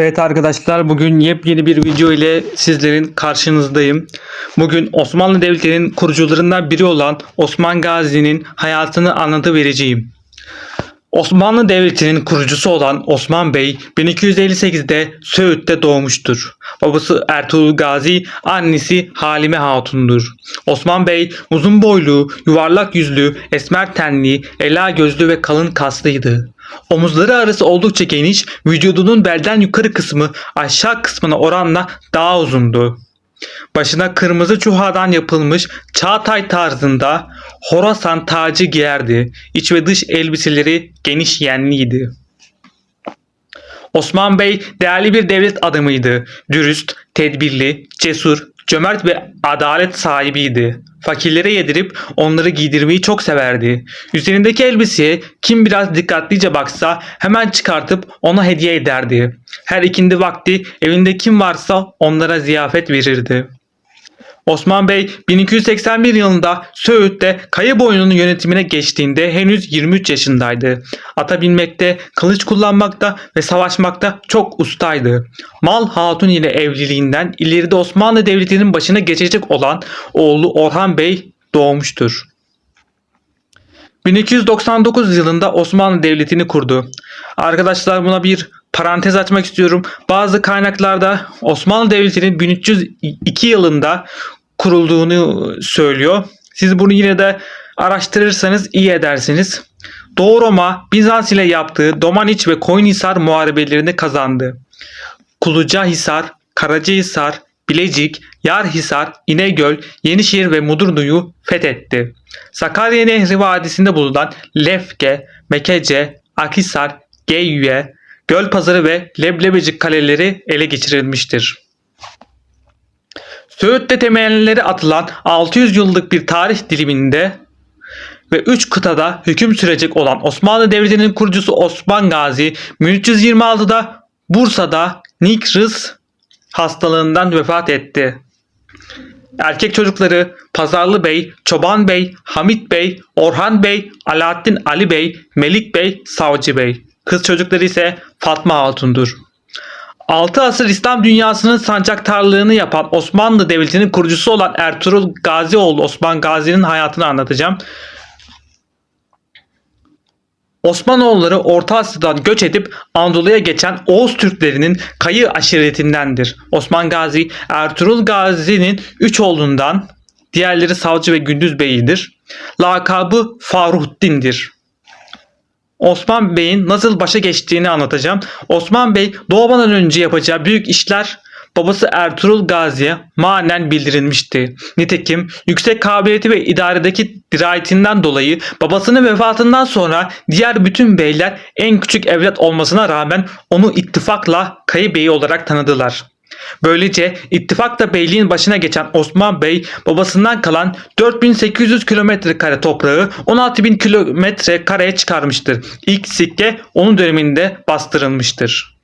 Evet arkadaşlar bugün yepyeni bir video ile sizlerin karşınızdayım. Bugün Osmanlı Devleti'nin kurucularından biri olan Osman Gazi'nin hayatını anlatıvereceğim. Osmanlı Devleti'nin kurucusu olan Osman Bey 1258'de Söğüt'te doğmuştur. Babası Ertuğrul Gazi, annesi Halime Hatun'dur. Osman Bey uzun boylu, yuvarlak yüzlü, esmer tenli, ela gözlü ve kalın kaslıydı. Omuzları arası oldukça geniş, vücudunun belden yukarı kısmı aşağı kısmına oranla daha uzundu. Başına kırmızı çuhadan yapılmış Çağatay tarzında Horasan tacı giyerdi. İç ve dış elbiseleri geniş yenliydi. Osman Bey değerli bir devlet adamıydı. Dürüst, tedbirli, cesur, cömert ve adalet sahibiydi. Fakirlere yedirip onları giydirmeyi çok severdi. Üzerindeki elbiseye kim biraz dikkatlice baksa hemen çıkartıp ona hediye ederdi. Her ikindi vakti evinde kim varsa onlara ziyafet verirdi. Osman Bey 1281 yılında Söğüt'te Kayıboynu'nun yönetimine geçtiğinde henüz 23 yaşındaydı. Ata binmekte, kılıç kullanmakta ve savaşmakta çok ustaydı. Mal Hatun ile evliliğinden ileride Osmanlı Devleti'nin başına geçecek olan oğlu Orhan Bey doğmuştur. 1299 yılında Osmanlı Devleti'ni kurdu. Arkadaşlar buna bir parantez açmak istiyorum. Bazı kaynaklarda Osmanlı Devleti'nin 1302 yılında kurulduğunu söylüyor. Siz bunu yine de araştırırsanız iyi edersiniz. Doğu Roma Bizans ile yaptığı Domaniç ve Koyunhisar muharebelerini kazandı. Kulucahisar, Karacahisar, Bilecik, Yarhisar, İnegöl, Yenişehir ve Mudurnu'yu fethetti. Sakarya Nehri Vadisi'nde bulunan Lefke, Mekece, Akhisar, Geyyüye, Gölpazarı ve Leblebecik kaleleri ele geçirilmiştir. Söğüt'te temelleri atılan 600 yıllık bir tarih diliminde ve 3 kıtada hüküm sürecek olan Osmanlı Devleti'nin kurucusu Osman Gazi 1326'da Bursa'da Nikris hastalığından vefat etti. Erkek çocukları Pazarlı Bey, Çoban Bey, Hamit Bey, Orhan Bey, Alaaddin Ali Bey, Melik Bey, Savcı Bey. Kız çocukları ise Fatma Hatun'dur. 6 asır İslam dünyasının sancaktarlığını yapan Osmanlı Devleti'nin kurucusu olan Ertuğrul Gazioğlu Osman Gazi'nin hayatını anlatacağım. Osmanoğulları Orta Asya'dan göç edip Anadolu'ya geçen Oğuz Türklerinin Kayı aşiretindendir. Osman Gazi, Ertuğrul Gazi'nin üç oğlundan, diğerleri Savcı ve Gündüz Bey'idir. Lakabı Farukdin'dir. Osman Bey'in nasıl başa geçtiğini anlatacağım. Osman Bey doğmadan önce yapacağı büyük işler babası Ertuğrul Gazi'ye manen bildirilmişti. Nitekim yüksek kabiliyeti ve idaredeki dirayetinden dolayı babasının vefatından sonra diğer bütün beyler en küçük evlat olmasına rağmen onu ittifakla Kayı Bey olarak tanıdılar. Böylece ittifakla beyliğin başına geçen Osman Bey babasından kalan 4800 kilometre kare toprağı 16000 kilometre kareye çıkarmıştır. İlk sikke onun döneminde bastırılmıştır.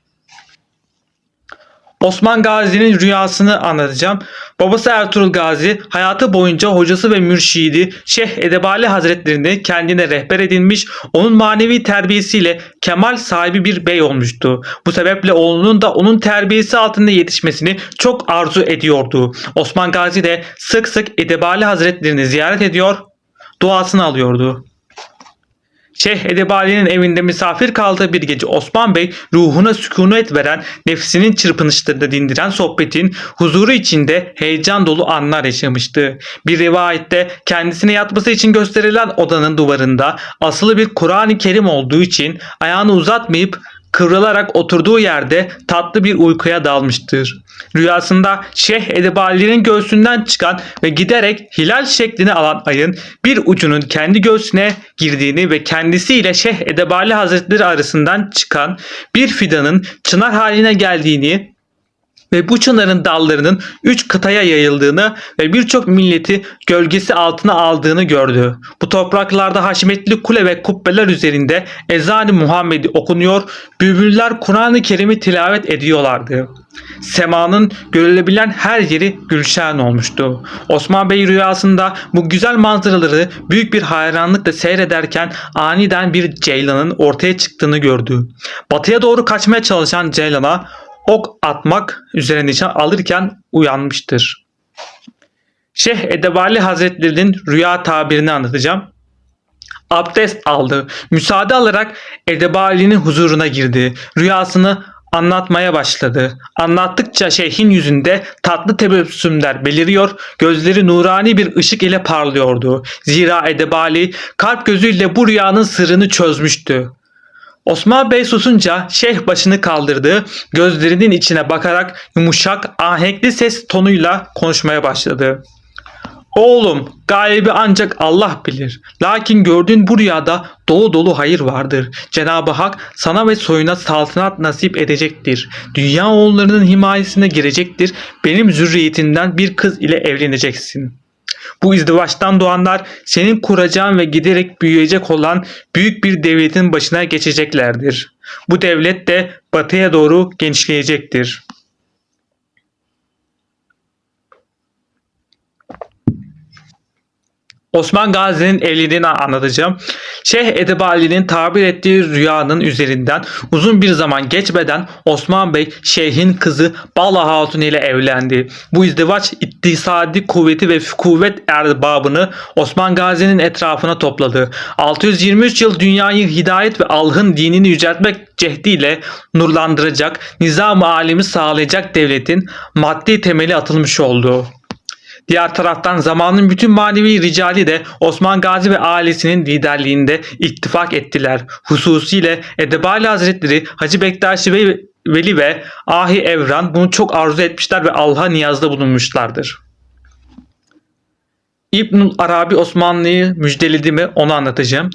Osman Gazi'nin rüyasını anlatacağım. Babası Ertuğrul Gazi hayatı boyunca hocası ve mürşidi Şeyh Edebali Hazretlerini kendine rehber edinmiş, onun manevi terbiyesiyle kemal sahibi bir bey olmuştu. Bu sebeple oğlunun da onun terbiyesi altında yetişmesini çok arzu ediyordu. Osman Gazi de sık sık Edebali Hazretlerini ziyaret ediyor, duasını alıyordu. Şeyh Edebali'nin evinde misafir kaldığı bir gece Osman Bey ruhuna sükunet veren, nefsinin çırpınışlarını dindiren sohbetin huzuru içinde heyecan dolu anlar yaşamıştı. Bir rivayette kendisine yatması için gösterilen odanın duvarında asılı bir Kur'an-ı Kerim olduğu için ayağını uzatmayıp kıvrılarak oturduğu yerde tatlı bir uykuya dalmıştır. Rüyasında Şeyh Edebali'nin göğsünden çıkan ve giderek hilal şeklini alan ayın bir ucunun kendi göğsüne girdiğini ve kendisiyle Şeyh Edebali Hazretleri arasından çıkan bir fidanın çınar haline geldiğini ve bu çınarın dallarının üç kıtaya yayıldığını ve birçok milleti gölgesi altına aldığını gördü. Bu topraklarda haşmetli kule ve kubbeler üzerinde ezan-ı Muhammed'i okunuyor, bülbüller Kur'an-ı Kerim'i tilavet ediyorlardı. Semanın görülebilen her yeri gülşen olmuştu. Osman Bey rüyasında bu güzel manzaraları büyük bir hayranlıkla seyrederken aniden bir ceylanın ortaya çıktığını gördü. Batıya doğru kaçmaya çalışan ceylana ok atmak üzere nişan alırken uyanmıştır. Şeyh Edebali Hazretleri'nin rüya tabirini anlatacağım. Abdest aldı. Müsaade alarak Edebali'nin huzuruna girdi. Rüyasını anlatmaya başladı. Anlattıkça şeyhin yüzünde tatlı tebessümler beliriyor, gözleri nurani bir ışık ile parlıyordu. Zira Edebali kalp gözüyle bu rüyanın sırrını çözmüştü. Osman Bey susunca şeyh başını kaldırdı, gözlerinin içine bakarak yumuşak, ahenkli ses tonuyla konuşmaya başladı. Oğlum, gaybi ancak Allah bilir. Lakin gördüğün bu rüyada dolu dolu hayır vardır. Cenab-ı Hak sana ve soyuna saltanat nasip edecektir. Dünya oğullarının himayesine girecektir. Benim zürriyetimden bir kız ile evleneceksin. Bu izdivaçtan doğanlar senin kuracağın ve giderek büyüyecek olan büyük bir devletin başına geçeceklerdir. Bu devlet de batıya doğru genişleyecektir. Osman Gazi'nin evliliğini anlatacağım. Şeyh Edebali'nin tabir ettiği rüyanın üzerinden uzun bir zaman geçmeden Osman Bey Şeyh'in kızı Bala Hatun ile evlendi. Bu izdivaç iktisadi kuvveti ve kuvvet erbabını Osman Gazi'nin etrafına topladı. 623 yıl dünyayı hidayet ve Allah'ın dinini yüceltmek cehdiyle nurlandıracak, nizam-ı alemi sağlayacak devletin maddi temeli atılmış oldu. Diğer taraftan zamanın bütün manevi ricali de Osman Gazi ve ailesinin liderliğinde ittifak ettiler. Hususiyle Edebali Hazretleri Hacı Bektaşi ve Veli ve Ahi Evran bunu çok arzu etmişler ve Allah'a niyazda bulunmuşlardır. İbnül Arabi Osmanlı'yı müjdeledi mi onu anlatacağım.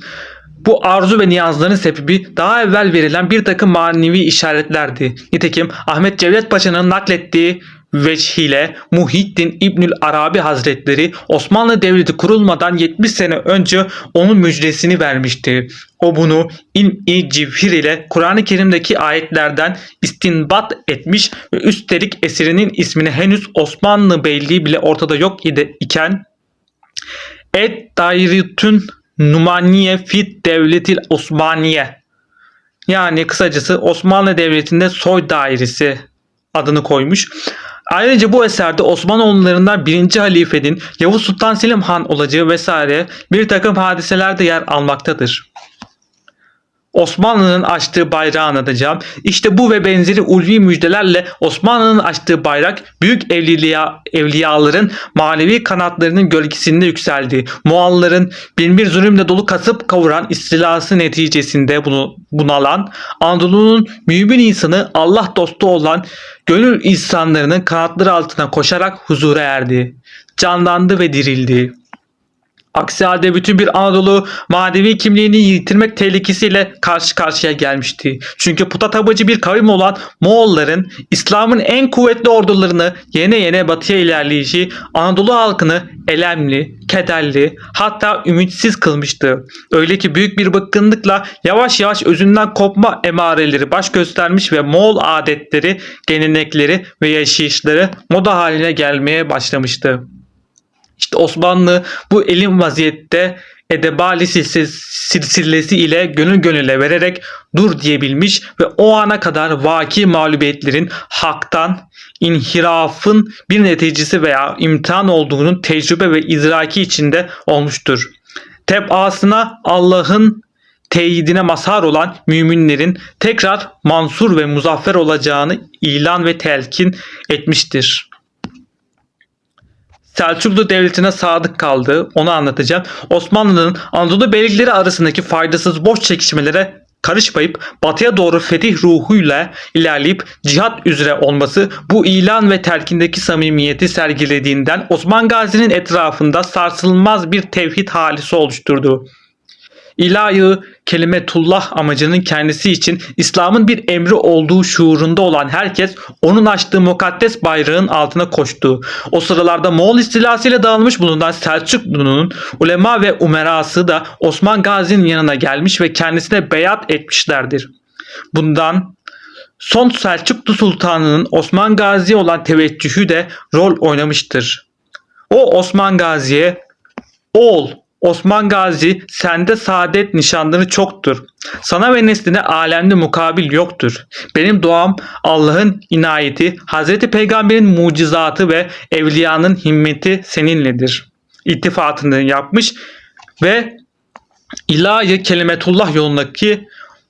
Bu arzu ve niyazların sebebi daha evvel verilen bir takım manevi işaretlerdi. Nitekim Ahmet Cevdet Paşa'nın naklettiği veçhiyle Muhittin İbnül Arabi Hazretleri Osmanlı Devleti kurulmadan 70 sene önce onun müjdesini vermişti. O bunu İlm-i Civhir ile Kur'an-ı Kerim'deki ayetlerden istinbat etmiş ve üstelik eserinin ismini henüz Osmanlı Beyliği bile ortada yok idi iken Et Dairitün Numaniye Fit Devletil Osmaniye yani kısacası Osmanlı Devleti'nde soy dairesi adını koymuş. Ayrıca bu eserde Osmanoğullarından 1. halifenin Yavuz Sultan Selim Han olacağı vesaire bir takım hadiseler de yer almaktadır. Osmanlı'nın açtığı bayrağı anlatacağım. İşte bu ve benzeri ulvi müjdelerle Osmanlı'nın açtığı bayrak büyük evliya, evliyaların manevi kanatlarının gölgesinde yükseldi. Moğolların binbir zulümle dolu kasıp kavuran istilası neticesinde bunu bunalan Anadolu'nun mümin insanı Allah dostu olan gönül insanlarının kanatları altına koşarak huzura erdi. Canlandı ve dirildi. Aksi halde bütün bir Anadolu manevi kimliğini yitirmek tehlikesiyle karşı karşıya gelmişti. Çünkü puta tapıcı bir kavim olan Moğolların İslam'ın en kuvvetli ordularını yene yene batıya ilerleyişi Anadolu halkını elemli, kederli hatta ümitsiz kılmıştı. Öyle ki büyük bir bıkkınlıkla yavaş yavaş özünden kopma emareleri baş göstermiş ve Moğol adetleri, gelenekleri ve yaşayışları moda haline gelmeye başlamıştı. İşte Osmanlı bu elin vaziyette Edebali silsilesi ile gönül gönüle vererek dur diyebilmiş ve o ana kadar vaki mağlubiyetlerin haktan inhirafın bir neticesi veya imtihan olduğunun tecrübe ve idraki içinde olmuştur. Tebasına Allah'ın teyidine mazhar olan müminlerin tekrar mansur ve muzaffer olacağını ilan ve telkin etmiştir. Selçuklu Devleti'ne sadık kaldı. Onu anlatacağım. Osmanlı'nın Anadolu beylikleri arasındaki faydasız boş çekişmelere karışmayıp batıya doğru fetih ruhuyla ilerleyip cihat üzere olması bu ilan ve telkindeki samimiyeti sergilediğinden Osman Gazi'nin etrafında sarsılmaz bir tevhid halisi oluşturdu. İlahi kelimetullah amacının kendisi için İslam'ın bir emri olduğu şuurunda olan herkes onun açtığı mukaddes bayrağın altına koştu. O sıralarda Moğol istilasıyla dağılmış bulunan Selçuklu'nun ulema ve umerası da Osman Gazi'nin yanına gelmiş ve kendisine beyat etmişlerdir. Bundan son Selçuklu Sultanı'nın Osman Gazi'ye olan teveccühü de rol oynamıştır. O Osman Gazi'ye oğul Osman Gazi sende saadet nişanları çoktur. Sana ve nesline alemde mukabil yoktur. Benim duam Allah'ın inayeti, Hazreti Peygamber'in mucizatı ve evliyanın himmeti seninledir. İttifatını yapmış ve ilahi kelimetullah yolundaki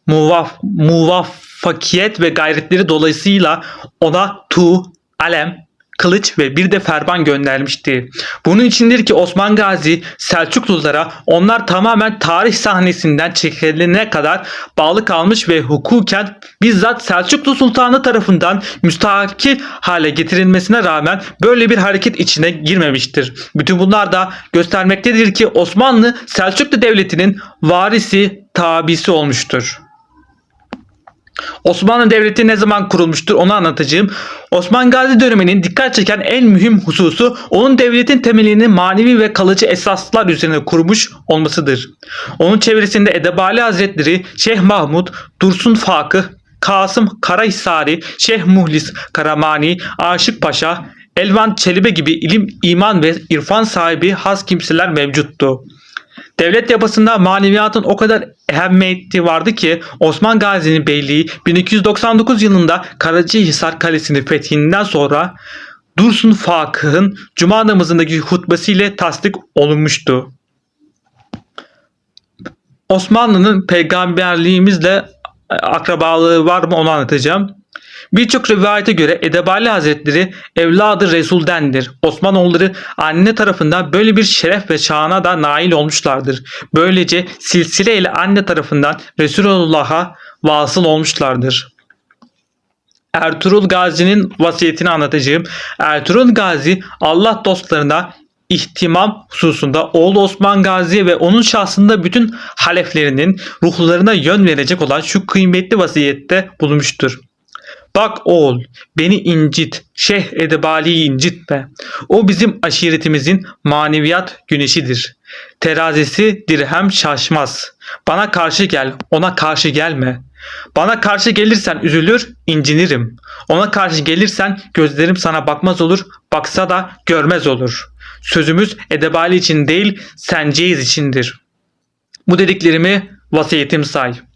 muvaf, muvaffakiyet ve gayretleri dolayısıyla ona tu, alem, kılıç ve bir de ferman göndermişti. Bunun içindir ki Osman Gazi Selçuklulara onlar tamamen tarih sahnesinden çekilene kadar bağlı kalmış ve hukuken bizzat Selçuklu Sultanı tarafından müstakil hale getirilmesine rağmen böyle bir hareket içine girmemiştir. Bütün bunlar da göstermektedir ki Osmanlı Selçuklu Devleti'nin varisi tabisi olmuştur. Osmanlı Devleti ne zaman kurulmuştur onu anlatacağım. Osman Gazi döneminin dikkat çeken en mühim hususu onun devletin temelini manevi ve kalıcı esaslar üzerine kurmuş olmasıdır. Onun çevresinde Edebali Hazretleri, Şeyh Mahmud, Dursun Fakı, Kasım Karahisari, Şeyh Muhlis Karamani, Aşık Paşa, Elvan Çelebi gibi ilim, iman ve irfan sahibi has kimseler mevcuttu. Devlet yapısında maneviyatın o kadar ehemmiyeti vardı ki Osman Gazi'nin beyliği 1299 yılında Karacahisar Kalesi'ni fethinden sonra Dursun Fakıh'ın Cuma namazındaki hutbesiyle tasdik olunmuştu. Osmanlı'nın peygamberliğimizle akrabalığı var mı onu anlatacağım. Birçok rivayete göre Edebali Hazretleri evladı Resul'dendir. Osmanoğulları anne tarafından böyle bir şeref ve şana da nail olmuşlardır. Böylece silsile ile anne tarafından Resulullah'a vasıl olmuşlardır. Ertuğrul Gazi'nin vasiyetini anlatacağım. Ertuğrul Gazi Allah dostlarına ihtimam hususunda oğlu Osman Gazi ve onun şahsında bütün haleflerinin ruhlarına yön verecek olan şu kıymetli vasiyette bulunmuştur. Bak oğul beni incit, Şeyh Edebali'yi incitme. O bizim aşiretimizin maneviyat güneşidir. Terazisi dirhem şaşmaz. Bana karşı gel, ona karşı gelme. Bana karşı gelirsen üzülür, incinirim. Ona karşı gelirsen gözlerim sana bakmaz olur, baksa da görmez olur. Sözümüz Edebali için değil, senceyiz içindir. Bu dediklerimi vasiyetim say.''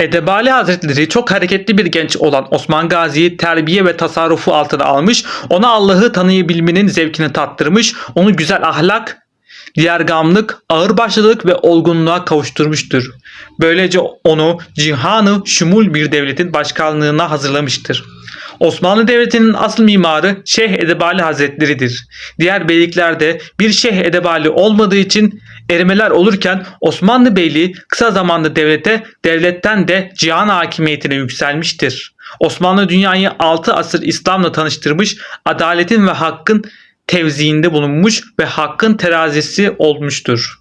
Edebali Hazretleri çok hareketli bir genç olan Osman Gazi'yi terbiye ve tasarrufu altına almış, ona Allah'ı tanıyabilmenin zevkini tattırmış, onu güzel ahlak, diğergamlık, ağırbaşlılık ve olgunluğa kavuşturmuştur. Böylece onu cihanı şumul bir devletin başkanlığına hazırlamıştır. Osmanlı Devleti'nin asıl mimarı Şeyh Edebali Hazretleri'dir. Diğer beyliklerde bir Şeyh Edebali olmadığı için erimeler olurken Osmanlı Beyliği kısa zamanda devlete, devletten de cihan hakimiyetine yükselmiştir. Osmanlı dünyayı 6 asır İslam'la tanıştırmış, adaletin ve hakkın tevziinde bulunmuş ve hakkın terazisi olmuştur.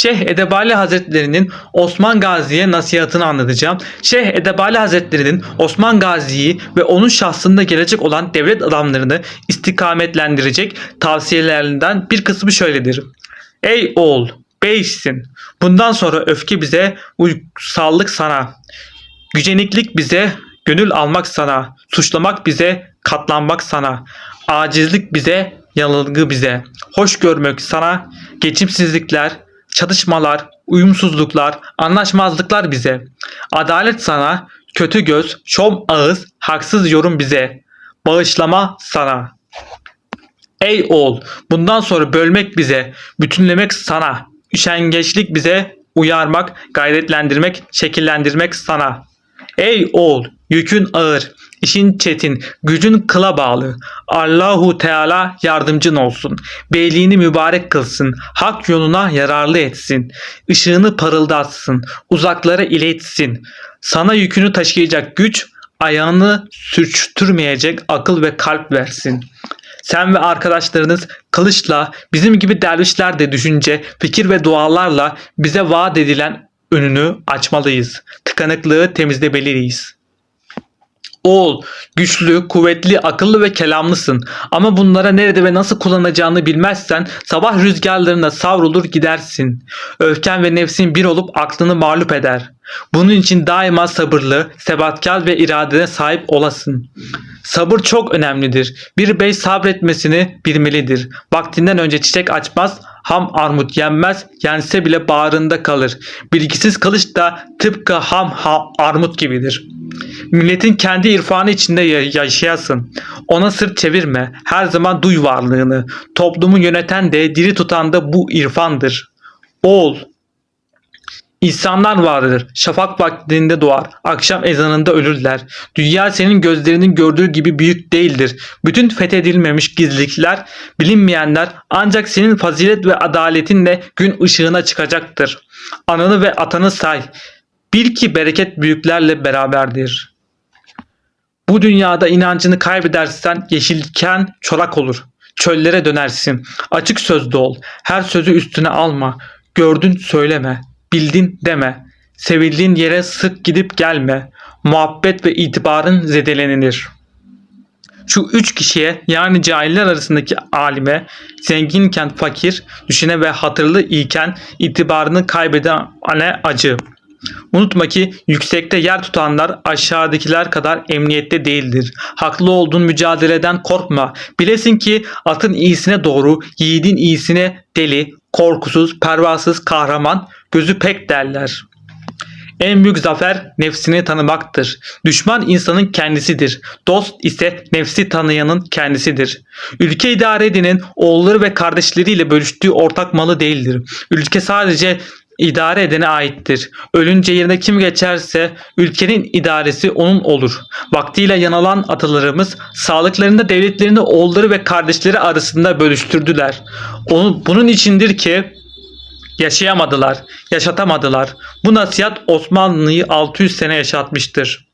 Şeyh Edebali Hazretleri'nin Osman Gazi'ye nasihatını anlatacağım. Şeyh Edebali Hazretleri'nin Osman Gazi'yi ve onun şahsında gelecek olan devlet adamlarını istikametlendirecek tavsiyelerinden bir kısmı şöyledir. Ey oğul, beysin. Bundan sonra öfke bize, uysallık sana. Güceniklik bize, gönül almak sana. Suçlamak bize, katlanmak sana. Acizlik bize, yanılgı bize. Hoş görmek sana, geçimsizlikler, çatışmalar, uyumsuzluklar, anlaşmazlıklar bize. Adalet sana, kötü göz, şom ağız, haksız yorum bize. Bağışlama sana. Ey oğul, bundan sonra bölmek bize, bütünlemek sana. Üşengeçlik bize, uyarmak, gayretlendirmek, şekillendirmek sana. Ey oğul, yükün ağır, işin çetin, gücün kıla bağlı. Allahu Teala yardımcın olsun. Beyliğini mübarek kılsın. Hak yoluna yararlı etsin. Işığını parıldatsın. Uzaklara iletsin. Sana yükünü taşıyacak güç, ayağını sürçtürmeyecek akıl ve kalp versin. Sen ve arkadaşlarınız kılıçla bizim gibi dervişler de düşünce, fikir ve dualarla bize vaat edilen önünü açmalıyız. Tıkanıklığı temizlemeliyiz. Oğul, güçlü, kuvvetli, akıllı ve kelamlısın. Ama bunlara nerede ve nasıl kullanacağını bilmezsen sabah rüzgarlarına savrulur gidersin. Öfken ve nefsin bir olup aklını mağlup eder. Bunun için daima sabırlı, sebatkar ve iradene sahip olasın. Sabır çok önemlidir. Bir bey sabretmesini bilmelidir. Vaktinden önce çiçek açmaz, ham armut yenmez, yense bile bağrında kalır. Bilgisiz kılıç da tıpkı ham ha- armut gibidir. Milletin kendi irfanı içinde ya- yaşayasın. Ona sırt çevirme. Her zaman duy varlığını. Toplumu yöneten de diri tutan da bu irfandır. Oğul, İnsanlar vardır. Şafak vaktinde doğar. Akşam ezanında ölürler. Dünya senin gözlerinin gördüğü gibi büyük değildir. Bütün fethedilmemiş gizlilikler, bilinmeyenler ancak senin fazilet ve adaletinle gün ışığına çıkacaktır. Ananı ve atanı say. Bil ki bereket büyüklerle beraberdir. Bu dünyada inancını kaybedersen yeşilken çorak olur. Çöllere dönersin. Açık sözlü ol. Her sözü üstüne alma. Gördün söyleme. Bildin deme. Sevildiğin yere sık gidip gelme. Muhabbet ve itibarın zedeleninir. Şu üç kişiye yani cahiller arasındaki alime, zenginken fakir, düşüne ve hatırlı iken itibarını kaybedene acı. Unutma ki yüksekte yer tutanlar aşağıdakiler kadar emniyette değildir. Haklı olduğun mücadeleden korkma. Bilesin ki atın iyisine doğru, yiğidin iyisine deli, korkusuz, pervasız, kahraman, gözü pek derler. En büyük zafer nefsini tanımaktır. Düşman insanın kendisidir. Dost ise nefsi tanıyanın kendisidir. Ülke idare edenin oğulları ve kardeşleriyle bölüştüğü ortak malı değildir. Ülke sadece idare edene aittir. Ölünce yerine kim geçerse ülkenin idaresi onun olur. Vaktiyle yanılan atalarımız sağlıklarında devletlerini oğulları ve kardeşleri arasında bölüştürdüler. Onu, bunun içindir ki yaşayamadılar, yaşatamadılar. Bu nasihat Osmanlı'yı 600 sene yaşatmıştır.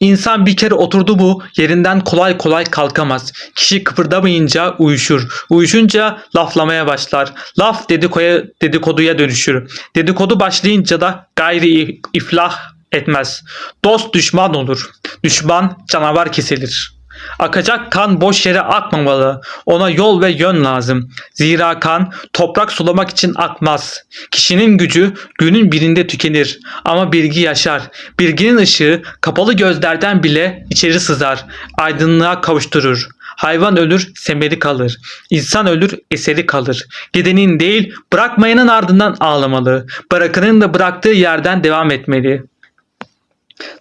İnsan bir kere oturdu mu yerinden kolay kolay kalkamaz. Kişi kıpırdamayınca uyuşur. Uyuşunca laflamaya başlar. Laf dedikoya, dedikoduya dönüşür. Dedikodu başlayınca da gayri iflah etmez. Dost düşman olur. Düşman canavar kesilir. Akacak kan boş yere akmamalı. Ona yol ve yön lazım. Zira kan toprak sulamak için akmaz. Kişinin gücü günün birinde tükenir. Ama bilgi yaşar. Bilginin ışığı kapalı gözlerden bile içeri sızar. Aydınlığa kavuşturur. Hayvan ölür, semeri kalır. İnsan ölür, eseri kalır. Gidenin değil, bırakmayanın ardından ağlamalı. Bırakının da bıraktığı yerden devam etmeli.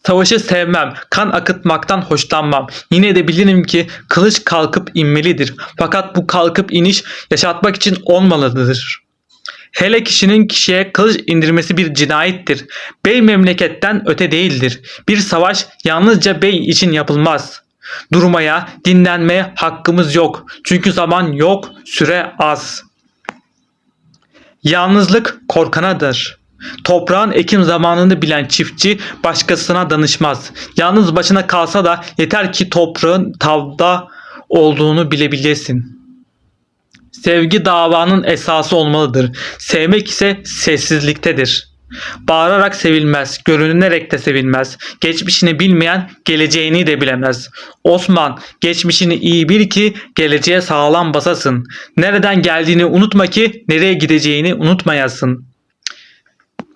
Savaşı sevmem, kan akıtmaktan hoşlanmam. Yine de bilirim ki kılıç kalkıp inmelidir. Fakat bu kalkıp iniş yaşatmak için olmalıdır. Hele kişinin kişiye kılıç indirmesi bir cinayettir. Bey memleketten öte değildir. Bir savaş yalnızca bey için yapılmaz. Durmaya, dinlenmeye hakkımız yok. Çünkü zaman yok, süre az. Yalnızlık korkanadır. Toprağın ekim zamanını bilen çiftçi başkasına danışmaz. Yalnız başına kalsa da yeter ki toprağın tavda olduğunu bilebilesin. Sevgi davanın esası olmalıdır. Sevmek ise sessizliktedir. Bağırarak sevilmez, görünerek de sevilmez. Geçmişini bilmeyen geleceğini de bilemez. Osman, geçmişini iyi bil ki geleceğe sağlam basasın. Nereden geldiğini unutma ki nereye gideceğini unutmayasın.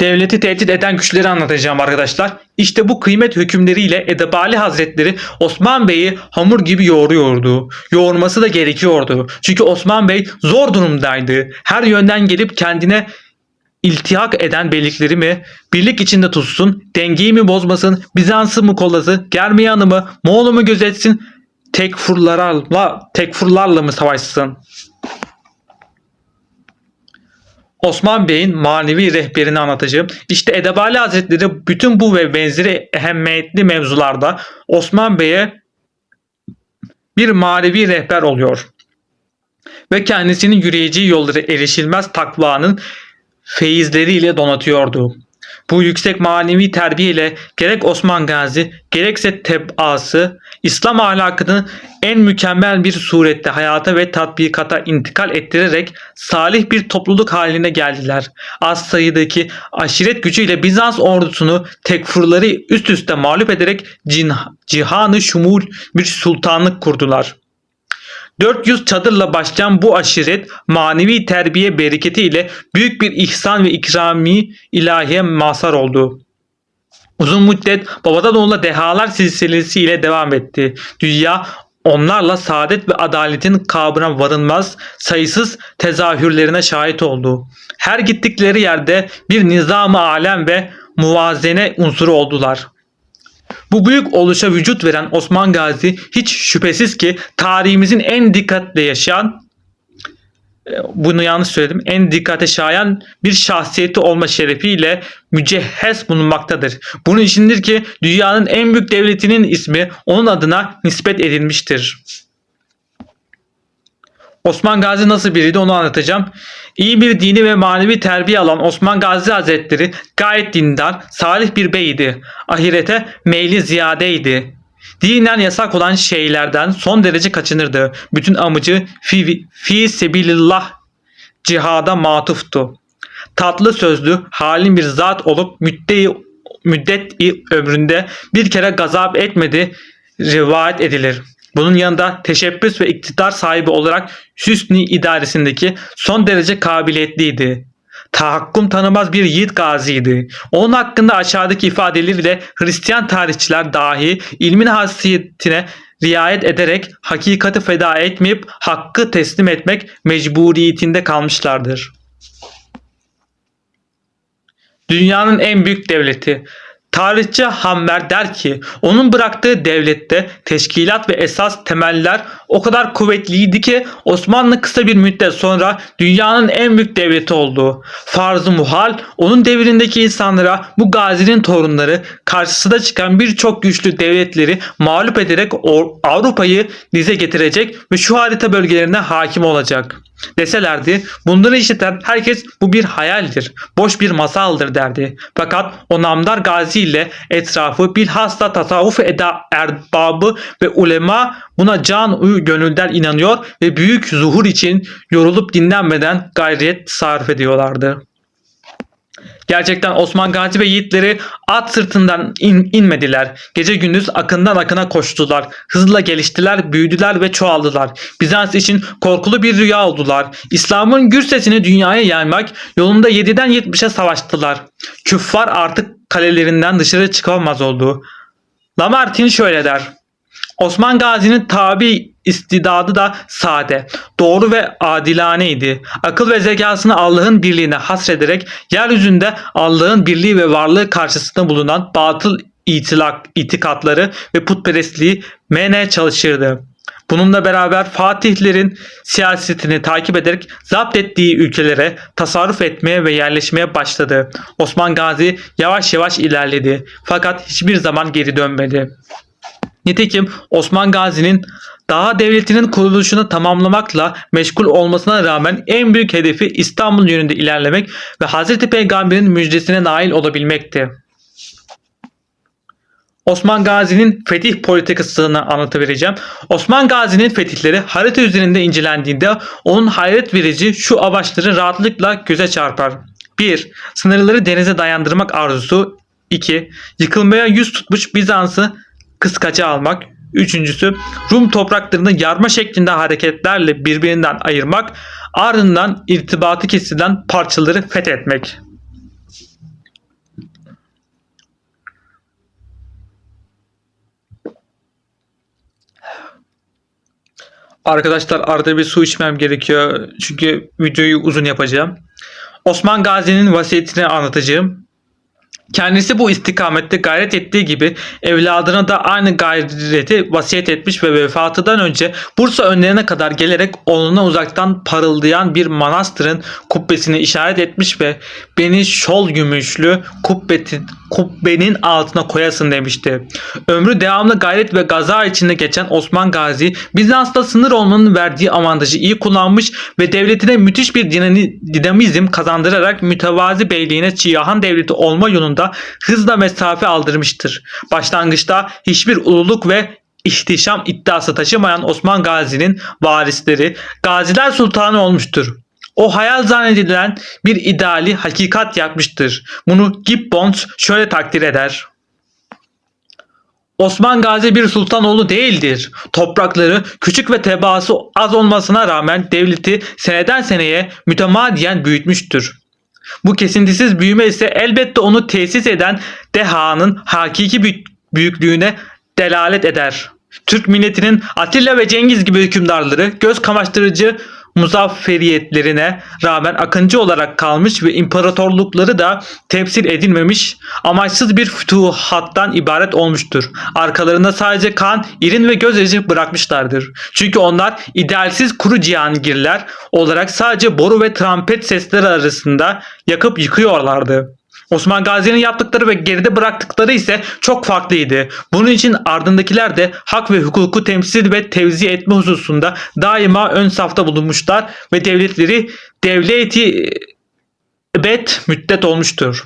Devleti tehdit eden güçleri anlatacağım arkadaşlar. İşte bu kıymet hükümleriyle Edebali Hazretleri Osman Bey'i hamur gibi yoğuruyordu. Yoğurması da gerekiyordu. Çünkü Osman Bey zor durumdaydı. Her yönden gelip kendine iltihak eden beylikleri mi, birlik içinde tutsun, dengeyi mi bozmasın, Bizans'ı mı kollasın, Germiyan'ı mı, Moğol'u mu gözetsin, tekfurlarla, tekfurlarla mı savaşsın? Osman Bey'in manevi rehberini anlatacağım. İşte Edebali Hazretleri bütün bu ve benzeri ehemmiyetli mevzularda Osman Bey'e bir manevi rehber oluyor. Ve kendisinin yürüyeceği yolları erişilmez takvanın feyizleriyle donatıyordu. Bu yüksek manevi terbiyeyle gerek Osman Gazi gerekse tebaası İslam ahlakını en mükemmel bir surette hayata ve tatbikata intikal ettirerek salih bir topluluk haline geldiler. Az sayıdaki aşiret gücüyle Bizans ordusunu tekfurları üst üste mağlup ederek cihanı şumul bir sultanlık kurdular. 400 çadırla başlayan bu aşiret manevi terbiye bereketiyle büyük bir ihsan ve ikrami ilahiye mazhar oldu. Uzun müddet babadan oğula dehalar silsilesiyle devam etti. Dünya onlarla saadet ve adaletin kabına varılmaz sayısız tezahürlerine şahit oldu. Her gittikleri yerde bir nizam-ı alem ve muvazene unsuru oldular. Bu büyük oluşa vücut veren Osman Gazi hiç şüphesiz ki tarihimizin en dikkatle yaşayan e, bunu yanlış söyledim. En dikkate şayan bir şahsiyeti olma şerefiyle mücehhez bulunmaktadır. Bunun içindir ki dünyanın en büyük devletinin ismi onun adına nispet edilmiştir. Osman Gazi nasıl biriydi onu anlatacağım. İyi bir dini ve manevi terbiye alan Osman Gazi Hazretleri gayet dindar, salih bir beydi. Ahirete meyli ziyadeydi. Dinen yasak olan şeylerden son derece kaçınırdı. Bütün amacı fi, fi sebilillah cihada matuftu. Tatlı sözlü, halim bir zat olup müddet müddet ömründe bir kere gazap etmedi rivayet edilir. Bunun yanında teşebbüs ve iktidar sahibi olarak Hüsnü idaresindeki son derece kabiliyetliydi. Tahakküm tanımaz bir yiğit gaziydi. Onun hakkında aşağıdaki ifadeleriyle Hristiyan tarihçiler dahi ilmin hasiyetine riayet ederek hakikati feda etmeyip hakkı teslim etmek mecburiyetinde kalmışlardır. Dünyanın en büyük devleti Tarihçi Hammer der ki onun bıraktığı devlette teşkilat ve esas temeller o kadar kuvvetliydi ki Osmanlı kısa bir müddet sonra dünyanın en büyük devleti oldu. Farz-ı muhal onun devrindeki insanlara bu gazinin torunları karşısına çıkan birçok güçlü devletleri mağlup ederek Avrupa'yı dize getirecek ve şu harita bölgelerine hakim olacak deselerdi bunları işiten herkes bu bir hayaldir, boş bir masaldır derdi. Fakat o namdar gazi ile etrafı bilhassa tasavvuf eda erbabı ve ulema buna can uyu gönülden inanıyor ve büyük zuhur için yorulup dinlenmeden gayret sarf ediyorlardı. Gerçekten Osman Gazi ve yiğitleri at sırtından in, inmediler. Gece gündüz akından akına koştular. Hızla geliştiler, büyüdüler ve çoğaldılar. Bizans için korkulu bir rüya oldular. İslam'ın gür sesini dünyaya yaymak yolunda 7'den 70'e savaştılar. Küffar artık kalelerinden dışarı çıkamaz oldu. Lamartine şöyle der. Osman Gazi'nin tabi istidadı da sade, doğru ve adilaneydi. Akıl ve zekasını Allah'ın birliğine hasrederek yeryüzünde Allah'ın birliği ve varlığı karşısında bulunan batıl itilak, itikatları ve putperestliği mene çalışırdı. Bununla beraber Fatihlerin siyasetini takip ederek zapt ettiği ülkelere tasarruf etmeye ve yerleşmeye başladı. Osman Gazi yavaş yavaş ilerledi fakat hiçbir zaman geri dönmedi. Nitekim Osman Gazi'nin daha devletinin kuruluşunu tamamlamakla meşgul olmasına rağmen en büyük hedefi İstanbul yönünde ilerlemek ve Hz. Peygamber'in müjdesine nail olabilmekti. Osman Gazi'nin fetih politikasını anlatıvereceğim. Osman Gazi'nin fetihleri harita üzerinde incelendiğinde onun hayret verici şu amaçları rahatlıkla göze çarpar. 1. Sınırları denize dayandırmak arzusu. 2. Yıkılmaya yüz tutmuş Bizans'ı kıskaca almak. Üçüncüsü Rum topraklarını yarma şeklinde hareketlerle birbirinden ayırmak. Ardından irtibatı kesilen parçaları fethetmek. Arkadaşlar arada bir su içmem gerekiyor. Çünkü videoyu uzun yapacağım. Osman Gazi'nin vasiyetini anlatacağım. Kendisi bu istikamette gayret ettiği gibi evladına da aynı gayreti vasiyet etmiş ve vefatıdan önce Bursa önlerine kadar gelerek onuna uzaktan parıldayan bir manastırın kubbesini işaret etmiş ve beni şol gümüşlü kubbeti, kubbenin altına koyasın demişti. Ömrü devamlı gayret ve gaza içinde geçen Osman Gazi Bizans'ta sınır olmanın verdiği avantajı iyi kullanmış ve devletine müthiş bir dinamizm kazandırarak mütevazi beyliğine Çiyahan devleti olma yolunda konuda hızla mesafe aldırmıştır. Başlangıçta hiçbir ululuk ve ihtişam iddiası taşımayan Osman Gazi'nin varisleri Gaziler Sultanı olmuştur. O hayal zannedilen bir ideali hakikat yapmıştır. Bunu Gibbons şöyle takdir eder. Osman Gazi bir sultanoğlu değildir. Toprakları küçük ve tebaası az olmasına rağmen devleti seneden seneye mütemadiyen büyütmüştür. Bu kesintisiz büyüme ise elbette onu tesis eden dehanın hakiki büyük- büyüklüğüne delalet eder. Türk milletinin Atilla ve Cengiz gibi hükümdarları göz kamaştırıcı muzafferiyetlerine rağmen akıncı olarak kalmış ve imparatorlukları da temsil edilmemiş amaçsız bir fütuhattan ibaret olmuştur. Arkalarında sadece kan, irin ve gözyaşı bırakmışlardır. Çünkü onlar idealsiz kuru cihangirler olarak sadece boru ve trompet sesleri arasında yakıp yıkıyorlardı. Osman Gazi'nin yaptıkları ve geride bıraktıkları ise çok farklıydı. Bunun için ardındakiler de hak ve hukuku temsil ve tevzi etme hususunda daima ön safta bulunmuşlar ve devletleri devleti bet müddet olmuştur.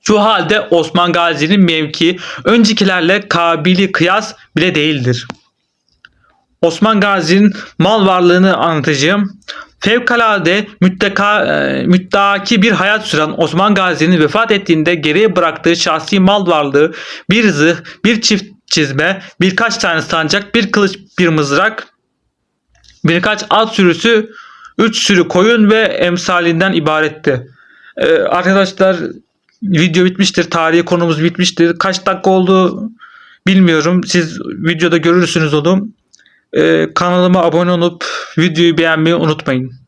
Şu halde Osman Gazi'nin mevki öncekilerle kabili kıyas bile değildir. Osman Gazi'nin mal varlığını anlatacağım. Fevkalade mütteka, e, müttaki bir hayat süren Osman Gazi'nin vefat ettiğinde geriye bıraktığı şahsi mal varlığı bir zırh, bir çift çizme, birkaç tane sancak, bir kılıç, bir mızrak, birkaç at sürüsü, üç sürü koyun ve emsalinden ibaretti. Ee, arkadaşlar video bitmiştir. Tarihi konumuz bitmiştir. Kaç dakika oldu bilmiyorum. Siz videoda görürsünüz onu. Ee, kanalıma abone olup videoyu beğenmeyi unutmayın.